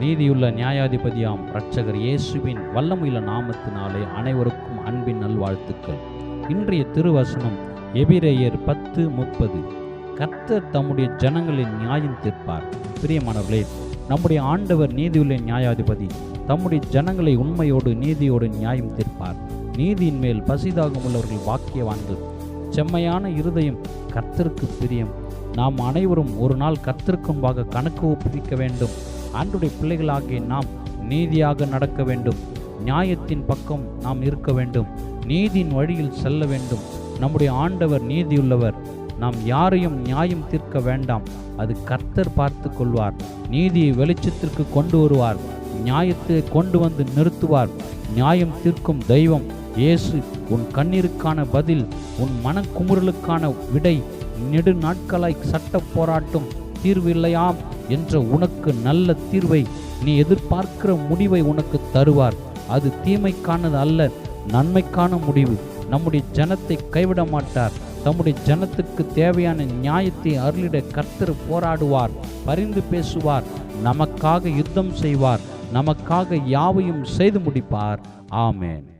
நீதியுள்ள நியாயாதிபதியாம் இரட்சகர் இயேசுவின் வல்லமையுள்ள நாமத்தினாலே அனைவருக்கும் அன்பின் நல்வாழ்த்துக்கள். இன்றைய திருவசனம் எபிரேயர் பத்து முப்பது. கர்த்தர் தம்முடைய ஜனங்களின் நியாயம் தீர்ப்பார். பிரியமானவர்களே நம்முடைய ஆண்டவர் நீதியுள்ள நியாயாதிபதி தம்முடைய ஜனங்களை உண்மையோடு நீதியோடு நியாயம் தீர்ப்பார். நீதியின் மேல் பசிதாகம் உள்ளவர்கள் வாக்கியவான்கள். செம்மையான இருதயம் கர்த்தருக்கு பிரியம். நாம் அனைவரும் ஒரு நாள் கர்த்தருக்கு முன்பாக கணக்கு ஒப்புவிக்க வேண்டும். ஆண்டுடைய பிள்ளைகளாகிய நாம் நீதியாக நடக்க வேண்டும். நியாயத்தின் பக்கம் நாம் இருக்க வேண்டும். நீதியின் வழியில் செல்ல வேண்டும். நம்முடைய ஆண்டவர் நீதியுள்ளவர். நாம் யாரையும் நியாயம் தீர்க்க வேண்டாம். அது கர்த்தர் பார்த்து கொள்வார். நீதியை வெளிச்சத்திற்கு கொண்டு வருவார். நியாயத்தை கொண்டு வந்து நிறுத்துவார். நியாயம் தீர்க்கும் தெய்வம் இயேசு. உன் கண்ணீருக்கான பதில் உன் மனக்குமுறலுக்கான விடை. நெடு நாட்களாய் சட்ட போராட்டம் தீர்வு இல்லையாம். என்ற உனக்கு நல்ல தீர்வை நீ எதிர்பார்க்கிற முடிவை உனக்கு தருவார். அது தீமைக்கானது அல்ல நன்மைக்கான முடிவு. நம்முடைய ஜனத்தை கைவிட மாட்டார். தம்முடைய ஜனத்துக்கு தேவையான நியாயத்தை அருளிட கர்த்தர் போராடுவார் பரிந்து பேசுவார் நமக்காக யுத்தம் செய்வார் நமக்காக யாவையும் செய்து முடிப்பார். ஆமேன்.